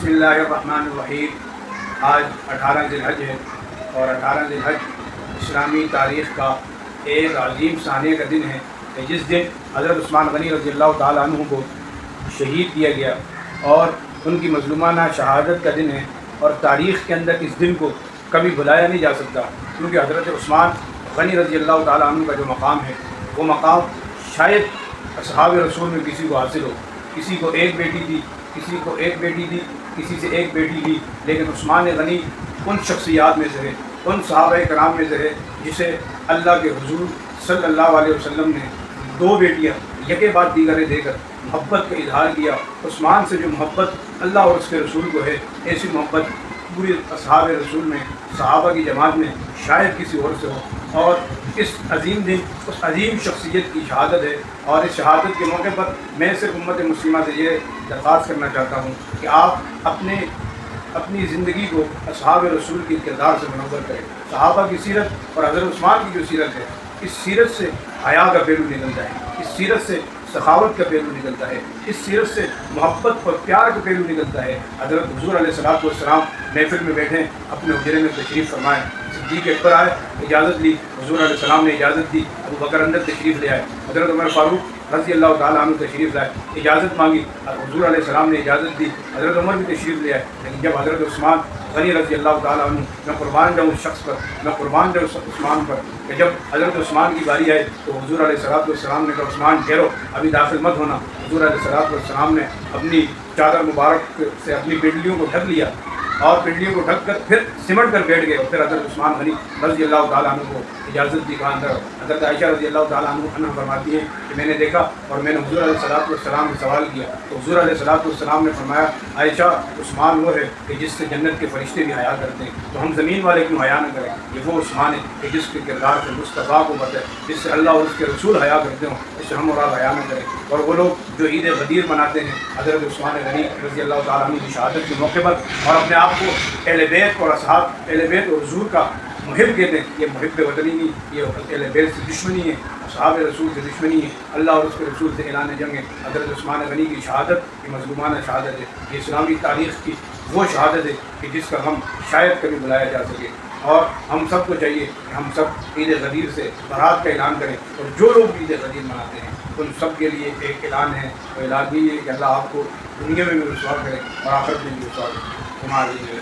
بسم اللہ الرحمن الرحیم۔ آج اٹھارہ ذی الحج ہے اور اٹھارہ ذی الحج اسلامی تاریخ کا ایک عظیم ثانیہ کا دن ہے کہ جس دن حضرت عثمان غنی رضی اللہ تعالیٰ عنہ کو شہید کیا گیا اور ان کی مظلومانہ شہادت کا دن ہے اور تاریخ کے اندر اس دن کو کبھی بلایا نہیں جا سکتا، کیونکہ حضرت عثمان غنی رضی اللہ تعالیٰ عنہ کا جو مقام ہے، وہ مقام شاید اصحاب رسول میں کسی کو حاصل ہو۔ کسی کو ایک بیٹی دی کسی کو ایک بیٹی دی کسی سے ایک بیٹی دی لیکن عثمان غنی ان شخصیات میں سے ہے، ان صحابہ کرام میں سے ہے، جسے اللہ کے حضور صلی اللہ علیہ وسلم نے دو بیٹیاں یکے بعد دیگرے دے کر محبت کا اظہار کیا۔ عثمان سے جو محبت اللہ اور اس کے رسول کو ہے، ایسی محبت پوری اصحاب رسول میں، صحابہ کی جماعت میں شاید کسی اور سے ہو۔ اور اس عظیم دن، اس عظیم شخصیت کی شہادت ہے اور اس شہادت کے موقع پر میں صرف امت مسلمہ سے یہ درخواست کرنا چاہتا ہوں کہ آپ اپنے، اپنی زندگی کو اصحاب رسول کے کردار سے منور کریں۔ صحابہ کی سیرت اور حضرت عثمان کی جو سیرت ہے، اس سیرت سے حیا کا پہلو نکلتا ہے اس سیرت سے سخاوت کا پہلو نکلتا ہے، اس سیرت سے محبت اور پیار کا پہلو نکلتا ہے۔ حضرت حضور علیہ صلاحت والسلام محفل میں بیٹھیں اپنے حجرے میں تشریف فرمائیں صدیق اکبر آئے، اجازت لی، حضور علیہ السلام نے اجازت دی، ابو بکر اندر تشریف لے آئے۔ حضرت عمر فاروق رضی اللہ تعالیٰ عنہ تشریف لائے، اجازت مانگی، اور حضور علیہ السلام نے اجازت دی، حضرت عمر بھی تشریف لے آئے۔ لیکن جب حضرت عثمان غنی رضی اللہ تعالیٰ عنہ، میں قربان جاؤں اس شخص پر، میں قربان جاؤں عثمان پر کہ جب حضرت عثمان کی باری آئے تو حضور علیہ صلاحت والسلام نے کہا، عثمان، ٹھہرو، ابھی داخل مت ہونا۔ حضور علیہ صلاحت والسلام نے اپنی چادر مبارک سے اپنی پنڈلیوں کو ڈھک لیا۔ اور پنڈلیوں کو ڈھک کر پھر سمٹ کر بیٹھ گئے۔ اور پھر حضرت عثمان غنی رضی اللہ تعالیٰ عنہ کو اجازت دی، کہا اندر، حضرت عائشہ رضی اللہ تعالیٰ عنہ عنہ فرماتی ہیں کہ میں نے دیکھا اور میں نے حضور علیہ صلاحت والسلام سے سوال کیا۔ تو حضور علیہ صلاحت والسلام نے فرمایا، عائشہ، عثمان وہ ہے کہ جس سے جنت کے فرشتے بھی حیا کرتے ہیں۔ تو ہم زمین والے کیوں حیا نہ کریں؟ یہ وہ عثمان ہے کہ جس کے کردار سے مصطفیٰ کو بتائے جس سے اللہ اور اس کے رسول حیا کرتے ہوں، اس سے ہم اور آپ حیا نہ کریں۔ اور وہ لوگ جو عید غدیر مناتے ہیں، حضرت عثمان غنی رضی اللہ تعالیٰ عنہ کی شہادت کے موقع پر اور اپنے آپ کو اہل بیت اور اصحاب اہل بیت اور حضور کا محب کہتے ہیں یہ محب وطنی نہیں، یہ اہل بیت سے دشمنی ہے صحاب رسول سے دشمنی ہے، اللہ اور اس کے رسول سے اعلان جنگ ہے۔ حضرت عثمان غنی کی شہادت یہ مظلومانہ شہادت ہے، یہ اسلامی تاریخ کی وہ شہادت ہے کہ جس کا ہم شاید کبھی بلایا جا سکے۔ اور ہم سب کو چاہیے کہ ہم سب عید غدیر سے برات کا اعلان کریں اور جو لوگ عید غدیر مناتے ہیں، ان سب کے لیے ایک اعلان ہے۔ وہ اعلان یہ ہے کہ اللہ آپ کو دنیا میں بھی رسوا کرے اور آخرت میں بھی رسوا کرے۔ ہمارے لیے۔